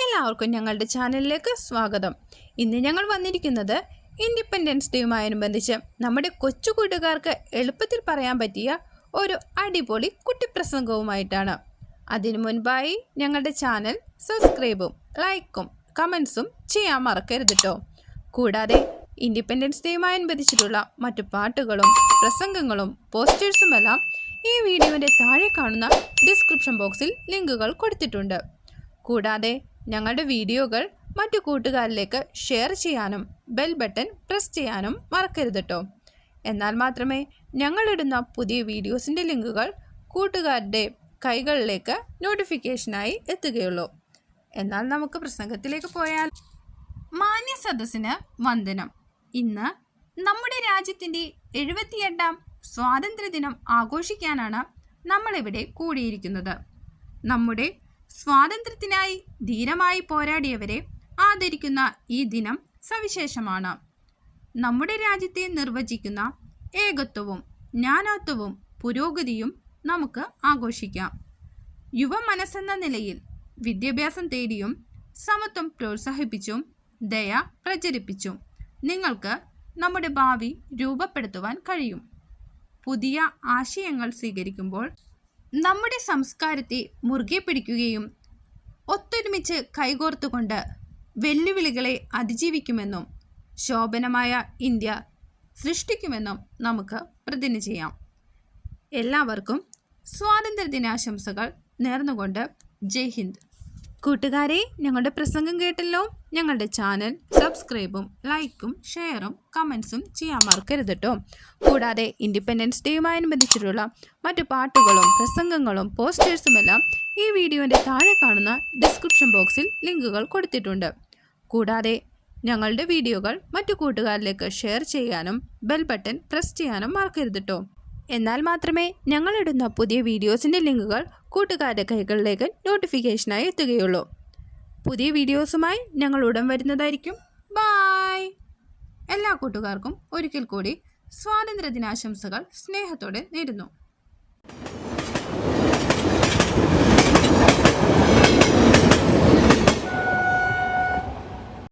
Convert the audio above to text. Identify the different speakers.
Speaker 1: എല്ലാവർക്കും ഞങ്ങളുടെ ചാനലിലേക്ക് സ്വാഗതം. ഇന്ന് ഞങ്ങൾ വന്നിരിക്കുന്നത് ഇൻഡിപെൻഡൻസ് ഡേയുമായനുബന്ധിച്ച് നമ്മുടെ കൊച്ചു കൂട്ടുകാർക്ക് എളുപ്പത്തിൽ പറയാൻ പറ്റിയ ഒരു അടിപൊളി കുട്ടിപ്രസംഗവുമായിട്ടാണ്. അതിനു മുൻപായി ഞങ്ങളുടെ ചാനൽ സബ്സ്ക്രൈബും ലൈക്കും കമൻസും ചെയ്യാൻ മറക്കരുത് കേട്ടോ കൂടാതെ ഇൻഡിപെൻഡൻസ് ഡേയുമായനുബന്ധിച്ചിട്ടുള്ള മറ്റു പാട്ടുകളും പ്രസംഗങ്ങളും പോസ്റ്റേഴ്സുമെല്ലാം ഈ വീഡിയോയുടെ താഴെ കാണുന്ന ഡിസ്ക്രിപ്ഷൻ ബോക്സിൽ ലിങ്കുകൾ കൊടുത്തിട്ടുണ്ട്. കൂടാതെ ഞങ്ങളുടെ വീഡിയോകൾ മറ്റു കൂട്ടുകാരിലേക്ക് ഷെയർ ചെയ്യാനും ബെൽ ബട്ടൺ പ്രസ് ചെയ്യാനും മറക്കരുത് കേട്ടോ എന്നാൽ മാത്രമേ ഞങ്ങളിടുന്ന പുതിയ വീഡിയോസിന്റെ ലിങ്കുകൾ കൂട്ടുകാരുടെ കൈകളിലേക്ക് നോട്ടിഫിക്കേഷനായി എത്തുകയുള്ളൂ. എന്നാൽ നമുക്ക് പ്രസംഗത്തിലേക്ക് പോയാൽ മാന്യ സദസ്സിന് വന്ദനം. ഇന്ന് നമ്മുടെ രാജ്യത്തിന്റെ എഴുപത്തിയെട്ടാം സ്വാതന്ത്ര്യദിനം ആഘോഷിക്കാനാണ് നമ്മളിവിടെ കൂടിയിരിക്കുന്നത്. നമ്മുടെ സ്വാതന്ത്ര്യത്തിനായി ധീരമായി പോരാടിയവരെ ആദരിക്കുന്ന ഈ ദിനം സവിശേഷമാണ്. നമ്മുടെ രാജ്യത്തെ നിർവചിക്കുന്ന ഏകത്വവും ജ്ഞാനത്വവും പുരോഗതിയും നമുക്ക് ആഘോഷിക്കാം. യുവ മനസ്സെന്ന നിലയിൽ വിദ്യാഭ്യാസം തേടിയും സമത്വം പ്രോത്സാഹിപ്പിച്ചും ദയ പ്രചരിപ്പിച്ചും നിങ്ങൾക്ക് നമ്മുടെ ഭാവി രൂപപ്പെടുത്തുവാൻ കഴിയും. പുതിയ ആശയങ്ങൾ സ്വീകരിക്കുമ്പോൾ നമ്മുടെ സംസ്കാരത്തെ മുറുകെ പിടിക്കുകയും ഒത്തൊരുമിച്ച് കൈകോർത്തുകൊണ്ട് വെല്ലുവിളികളെ അതിജീവിക്കുമെന്നും ശോഭനമായ ഇന്ത്യ സൃഷ്ടിക്കുമെന്നും നമുക്ക് പ്രതിജ്ഞ ചെയ്യാം. എല്ലാവർക്കും സ്വാതന്ത്ര്യ ദിനാശംസകൾ നേർന്നുകൊണ്ട് ജയ് ഹിന്ദ്. കൂട്ടുകാരെ ഞങ്ങളുടെ പ്രസംഗം കേട്ടല്ലോ? ഞങ്ങളുടെ ചാനൽ സബ്സ്ക്രൈബും ലൈക്കും ഷെയറും കമൻസും ചെയ്യാൻ മറക്കരുത് കേട്ടോ കൂടാതെ ഇൻഡിപെൻഡൻസ് ഡേയുമായനുബന്ധിച്ചിട്ടുള്ള മറ്റു പാട്ടുകളും പ്രസംഗങ്ങളും പോസ്റ്റേഴ്സുമെല്ലാം ഈ വീഡിയോന്റെ താഴെ കാണുന്ന ഡിസ്ക്രിപ്ഷൻ ബോക്സിൽ ലിങ്കുകൾ കൊടുത്തിട്ടുണ്ട്. കൂടാതെ ഞങ്ങളുടെ വീഡിയോകൾ മറ്റു കൂട്ടുകാരിലേക്ക് ഷെയർ ചെയ്യാനും ബെൽ ബട്ടൺ പ്രസ് ചെയ്യാനും മറക്കരുത് കേട്ടോ എന്നാൽ മാത്രമേ ഞങ്ങളിടുന്ന പുതിയ വീഡിയോസിന്റെ ലിങ്കുകൾ കൂട്ടുകാരുടെ കൈകളിലേക്ക് നോട്ടിഫിക്കേഷനായി എത്തുകയുള്ളൂ. പുതിയ വീഡിയോസുമായി ഞങ്ങൾ ഉടൻ വരുന്നതായിരിക്കും. ബായ് എല്ലാ കൂട്ടുകാർക്കും ഒരിക്കൽ കൂടി സ്വാതന്ത്ര്യ ദിനാശംസകൾ സ്നേഹത്തോടെ നേരുന്നു.